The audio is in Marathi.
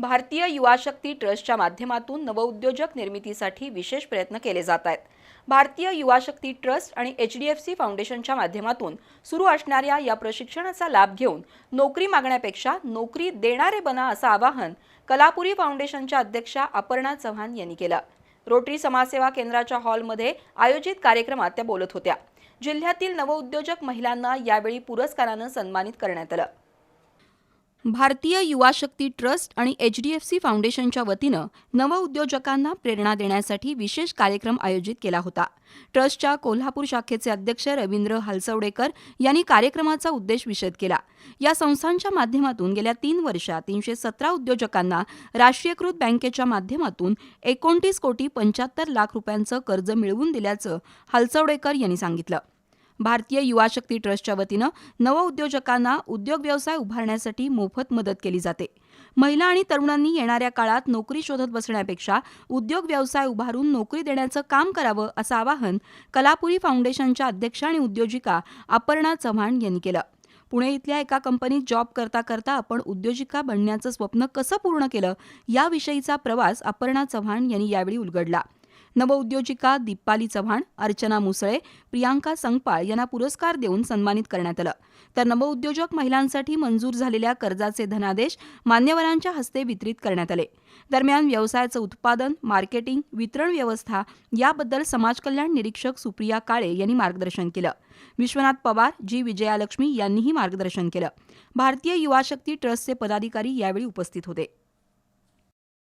भारतीय युवा शक्ती ट्रस्टच्या माध्यमातून नवउद्योजक निर्मितीसाठी विशेष प्रयत्न केले जात आहेत. भारतीय युवा शक्ती ट्रस्ट आणि एच डी एफ सी फाउंडेशनच्या माध्यमातून सुरू असणाऱ्या या प्रशिक्षणाचा लाभ घेऊन नोकरी मागण्यापेक्षा नोकरी देणारे बना असं आवाहन कलापुरी फाउंडेशनच्या अध्यक्षा अपर्णा चव्हाण यांनी केलं. रोटरी समाजसेवा केंद्राच्या हॉलमध्ये आयोजित कार्यक्रमात त्या बोलत होत्या. जिल्ह्यातील नवउद्योजक महिलांना यावेळी पुरस्कारानं सन्मानित करण्यात आलं. भारतीय युवा शक्ती ट्रस्ट आणि एच डी एफ सी फाउंडेशनच्या वतीनं नवउद्योजकांना प्रेरणा देण्यासाठी विशेष कार्यक्रम आयोजित केला होता. ट्रस्टच्या कोल्हापूर शाखेचे अध्यक्ष रवींद्र हलसवडेकर यांनी कार्यक्रमाचा उद्देश विशद केला. या संस्थांच्या माध्यमातून गेल्या तीन वर्षात तीनशे सतरा उद्योजकांना राष्ट्रीयकृत बँकेच्या माध्यमातून एकोणतीस कोटी पंच्याहत्तर लाख रुपयांचं कर्ज मिळवून दिल्याचं हलसवडेकर यांनी सांगितलं. भारतीय युवा शक्ती ट्रस्टच्या वतीनं नवउद्योजकांना उद्योग व्यवसाय उभारण्यासाठी मोफत मदत केली जाते. महिला आणि तरुणांनी येणाऱ्या काळात नोकरी शोधत बसण्यापेक्षा उद्योग व्यवसाय उभारून नोकरी देण्याचं काम करावं असं आवाहन कलापुरी फाउंडेशनच्या अध्यक्ष आणि उद्योजिका अपर्णा चव्हाण यांनी केलं. पुणे इथल्या एका कंपनीत जॉब करता करता आपण उद्योजिका बनण्याचं स्वप्न कसं पूर्ण केलं याविषयीचा प्रवास अपर्णा चव्हाण यांनी यावेळी उलगडला. नवउद्योजिका दीपाली चव्हाण अर्चना मुसळे प्रियांका संगपाळ यांना पुरस्कार देऊन सन्मानित करण्यात आलं. तर नवउद्योजक महिलांसाठी मंजूर झालेल्या कर्जाचे धनादेश मान्यवरांच्या हस्ते वितरित करण्यात आले. दरम्यान व्यवसायाचं उत्पादन मार्केटिंग वितरण व्यवस्था याबद्दल समाजकल्याण निरीक्षक सुप्रिया काळे यांनी मार्गदर्शन केलं. विश्वनाथ पवार जी. विजयालक्ष्मी यांनीही मार्गदर्शन केलं. भारतीय युवा शक्ती ट्रस्टचे पदाधिकारी यावेळी उपस्थित होते.